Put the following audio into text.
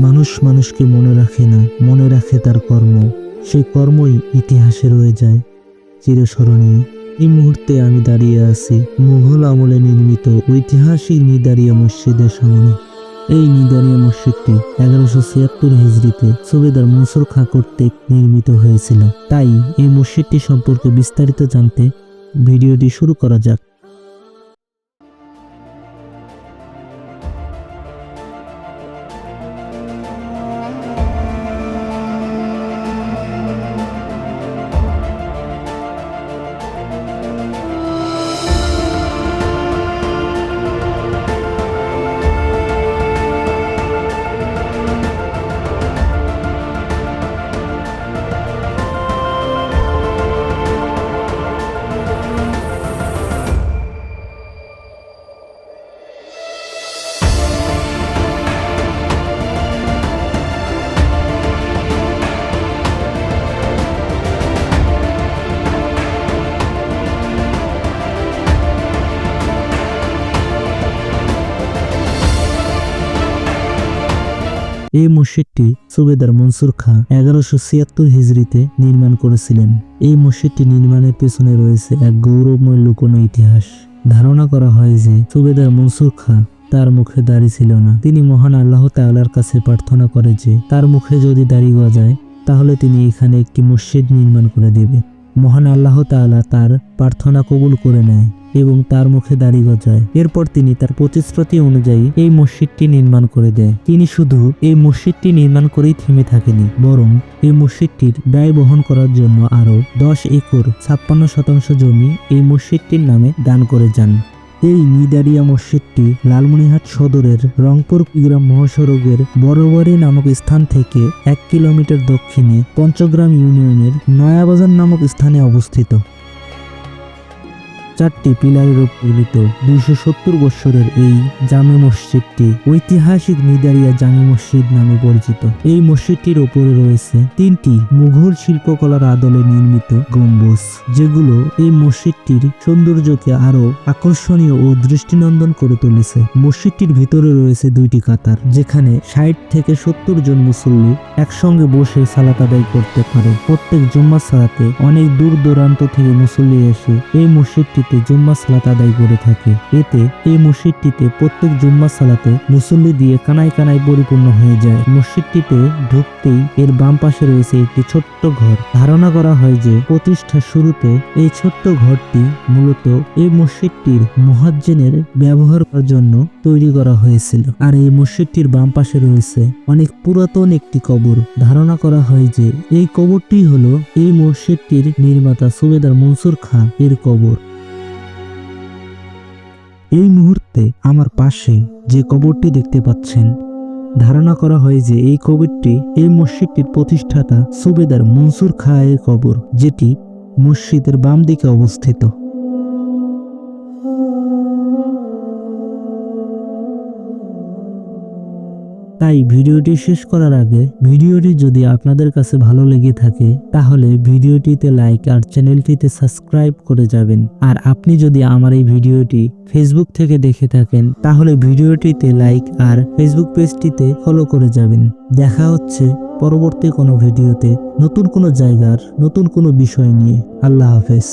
মানুষ মানুষকে মনে রাখে না, মনে রাখে তার কর্ম। সেই কর্মই ইতিহাসে রয়ে যায়। চিরস্মরণীয়, এই মুহূর্তে আমি দাঁড়িয়ে আছি। মুঘল আমলে নির্মিত ঐতিহাসিক নিদারিয়া মসজিদের সামনে। এই নিদারিয়া মসজিদটি এগারোশো ছিয়াত্তর হিজড়িতে সুবেদার মনসুর খাঁ কর্তৃক নির্মিত হয়েছিল। তাই এই মসজিদটি সম্পর্কে বিস্তারিত জানতে ভিডিওটি শুরু করা যাক। এই মসজিদটি সুবেদার মনসুর খাঁ এগারোশো ছিয়াত্তর হিজড়িতে নির্মাণ করেছিলেন। এই মসজিদটি নির্মাণের পেছনে রয়েছে এক গৌরবময় লুকোনো ইতিহাস। ধারণা করা হয় যে সুবেদার মনসুর খাঁ তার মুখে দাড়ি ছিল না। তিনি মহান আল্লাহ তাআলার কাছে প্রার্থনা করে যে তার মুখে যদি দাড়ি গজায় তাহলে তিনি এখানে একটি মসজিদ নির্মাণ করে দেবে। মহান আল্লাহ তাআলা তার প্রার্থনা কবুল করে নেয়। এবং তার মুখে দাড়ি গজায়। এরপর তিনি তার প্রতিশ্রুতি অনুযায়ী এই মসজিদটি নির্মাণ করে দেয়। তিনি শুধু এই মসজিদটি নির্মাণ করেই থেমে থাকেনি, বরং এই মসজিদটির ব্যয় বহন করার জন্য আরও দশ একর ছাপ্পান্ন শতাংশ জমি এই মসজিদটির নামে দান করে যান। এই নিদারিয়া মসজিদটি লালমনিরহাট সদরের রংপুর কুড়িগ্রাম মহাসড়কের বড়বাড়ি নামক স্থান থেকে এক কিলোমিটার দক্ষিণে পঞ্চগ্রাম ইউনিয়নের নয়াবাজার নামক স্থানে অবস্থিত। চারটি পিলারের উপর নির্মিত দুইশো সত্তর বৎসরের এই জামে মসজিদটি ঐতিহাসিক নিদারিয়া জামে মসজিদ নামে পরিচিত। এই মসজিদটির ওপরে রয়েছে তিনটি মুঘল শিল্পকলার আদলে নির্মিত গম্বুজ, যেগুলো এই মসজিদটির সৌন্দর্যকে আরও আকর্ষণীয় ও দৃষ্টিনন্দন করে তুলেছে। মসজিদটির ভিতরে রয়েছে দুইটি কাতার, যেখানে ষাট থেকে সত্তর জন মুসল্লি একসঙ্গে বসে সালাত আদায় করতে পারে। প্রত্যেক জুম্মা সালাতে অনেক দূর দূরান্ত থেকে মুসল্লি এসে এই মসজিদটিতে জুম্মা সালাত আদায় করে থাকে। এতে এই মসজিদটিতে প্রত্যেক জুম্মা সালাতে মুসল্লি দিয়ে কানায় কানায় পরিপূর্ণ হয়ে যায়। মসজিদটিতে ঢুকতেই এর বাম পাশে রয়েছে একটি ছোট্ট ঘর। ধারণা করা হয় যে প্রতিষ্ঠার শুরুতে এই ছোট্ট ঘরটি মূলত এই মসজিদটির মহাজ্জেনের ব্যবহার করার জন্য তৈরি করা হয়েছিল। আর এই মসজিদটির বাম পাশে রয়েছে অনেক পুরাতন একটি কবর। ধারণা করা হয় যে এই কবরটি হলো এই মসজিদটির নির্মাতা সুবেদার মনসুর খাঁ এর কবর। এই মুহূর্তে আমার পাশে যে কবরটি দেখতে পাচ্ছেন, ধারণা করা হয় যে এই কবরটি এই মসজিদটির প্রতিষ্ঠাতা সুবেদার মনসুর খায়ের কবর, যেটি মসজিদের বাম দিকে অবস্থিত। তাই ভিডিওটি শেষ করার আগে ভিডিওটি যদি আপনাদের কাছে ভালো লেগে থাকে, তাহলে ভিডিওটিতে লাইক আর চ্যানেলটিতে সাবস্ক্রাইব করে যাবেন। আর আপনি যদি আমার এই ভিডিওটি ফেসবুক থেকে দেখে থাকেন, তাহলে ভিডিওটিতে লাইক আর ফেসবুক পেজটিতে ফলো করে যাবেন। দেখা হচ্ছে পরবর্তী কোনো ভিডিওতে। নতুন কোনো জায়গার, নতুন কোনো বিষয় নিয়ে। আল্লাহ হাফেজ।